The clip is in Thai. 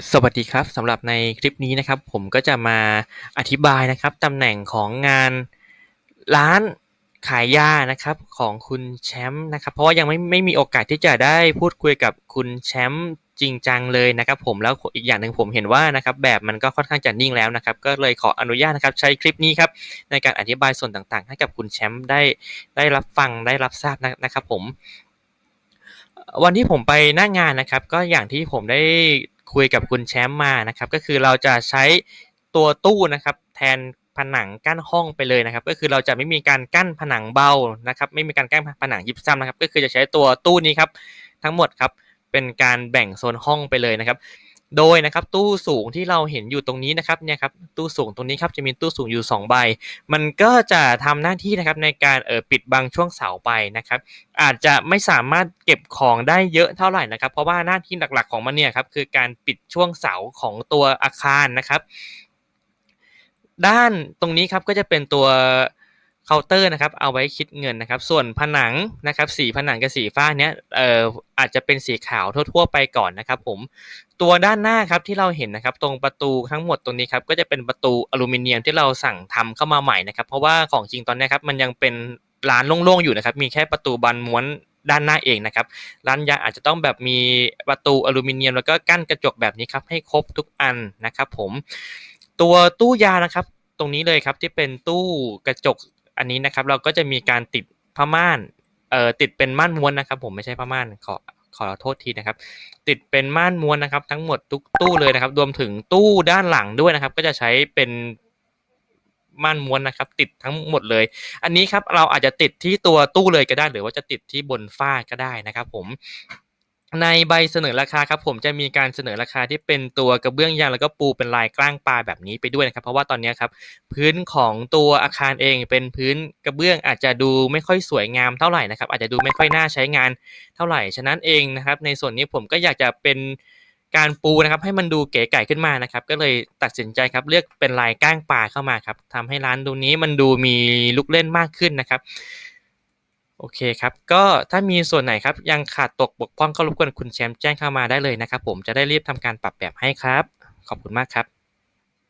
สวัสดีครับสำหรับในคลิปนี้นะครับ ผมก็จะมาอธิบายนะครับตำแหน่งของงานร้านขายยานะครับของคุณแชมป์นะครับ เพราะว่ายังไม่ไม่มีโอกาสที่จะได้พูดคุยกับคุณแชมป์จริงจังเลยนะครับ ผมแล้วอีกอย่างหนึ่งผมเห็นว่านะครับ แบบมันก็ค่อนข้างจะนิ่งแล้วนะครับ ก็เลยขออนุญาตนะครับ ใช้คลิปนี้ครับในการอธิบายส่วนต่างๆ ให้กับคุณแชมป์ได้ได้รับฟังได้รับทราบนะครับ ผมวันที่ผมไปหน้างงานนะครับ ก็อย่างที่ผมได้ คุยกับคุณแชมป์มานะครับ ก็คือเราจะใช้ตัวตู้นะครับ แทนผนังกั้นห้องไปเลยนะครับ ก็คือเราจะไม่มีการกั้นผนังเบานะครับ ไม่มีการกั้นผนังยิบซ้ำนะครับ ก็คือจะใช้ตัวตู้นี้ครับ ทั้งหมดครับเป็นการแบ่งโซนห้องไปเลยนะครับ โดยนะครับตู้สูงที่เราเห็นอยู่ตรงนี้นะครับเนี่ยครับตู้สูงตรงนี้ครับจะมีตู้สูงอยู่ 2 ใบ มันก็จะทำหน้าที่นะครับในการเออปิดบังช่วงเสาไปนะครับ อาจจะไม่สามารถเก็บของได้เยอะเท่าไหร่นะครับ เพราะว่าหน้าที่หลักๆของมันเนี่ยครับคือการปิดช่วงเสาของตัวอาคารนะครับ ด้านตรงนี้ครับก็จะเป็นตัว เคาน์เตอร์นะครับเอาไว้คิดเงินนะครับ ส่วนผนังนะครับ สีผนังกับสีฟ้าเนี้ยเอ่ออาจจะเป็นสีขาวทั่ว ๆ ไปก่อนนะครับ ผมตัวด้านหน้าครับที่เราเห็นนะครับ ตรงประตูทั้งหมดตรงนี้ครับก็จะเป็นประตูอลูมิเนียมที่เราสั่งทำเข้ามาใหม่นะครับ เพราะว่าของจริงตอนนี้ครับมันยังเป็นร้านโล่งๆอยู่นะครับ มีแค่ประตูบานม้วนด้านหน้าเองนะครับ ร้านยาอาจจะต้องแบบมีประตูอลูมิเนียม แล้วก็กั้นกระจกแบบนี้ครับให้ครบทุกอันนะครับ ผม ตัวตู้ยานะครับ ตรงนี้เลยครับที่เป็นตู้กระจก อันนี้นะครับเราก็จะมีการติดผ้าม่านเอ่อติดเป็นม่านม้วนนะครับ ผมไม่ใช่ผ้าม่านขอขอโทษทีนะครับ ติดเป็นม่านม้วนนะครับ ทั้งหมดทุกตู้เลยนะครับ รวมถึงตู้ด้านหลังด้วยนะครับ ก็จะใช้เป็นม่านม้วนนะครับ ติดทั้งหมดเลย อันนี้ครับเราอาจจะติดที่ตัวตู้เลยก็ได้ หรือว่าจะติดที่บนฝ้าก็ได้นะครับ ผม ในใบเสนอราคาครับผมจะมีการเสนอราคาที่เป็นตัวกระเบื้องยางแล้วก็ปูเป็นลายกล้างปลาแบบนี้ไปด้วยนะครับ เพราะว่าตอนนี้ครับพื้นของตัวอาคารเองเป็นพื้นกระเบื้องอาจจะดูไม่ค่อยสวยงามเท่าไหร่นะครับอาจจะดูไม่ค่อยน่าใช้งานเท่าไหร่ฉะนั้นเองนะครับ ในส่วนนี้ผมก็อยากจะเป็นการปูนะครับให้มันดูเก๋ไก่ขึ้นมานะครับ ก็เลยตัดสินใจครับเลือกเป็นลายก้างปลาเข้ามาครับทำให้ร้านตรงนี้มันดูมีลุกเล่นมากขึ้นนะครับ โอเคครับ ก็ถ้ามีส่วนไหนครับ ยังขาดตกบกพร่องก็รบกวนคุณแชมป์แจ้งเข้ามาได้เลยนะครับ ผมจะได้รีบทำการปรับแบบให้ครับ ขอบคุณมากครับ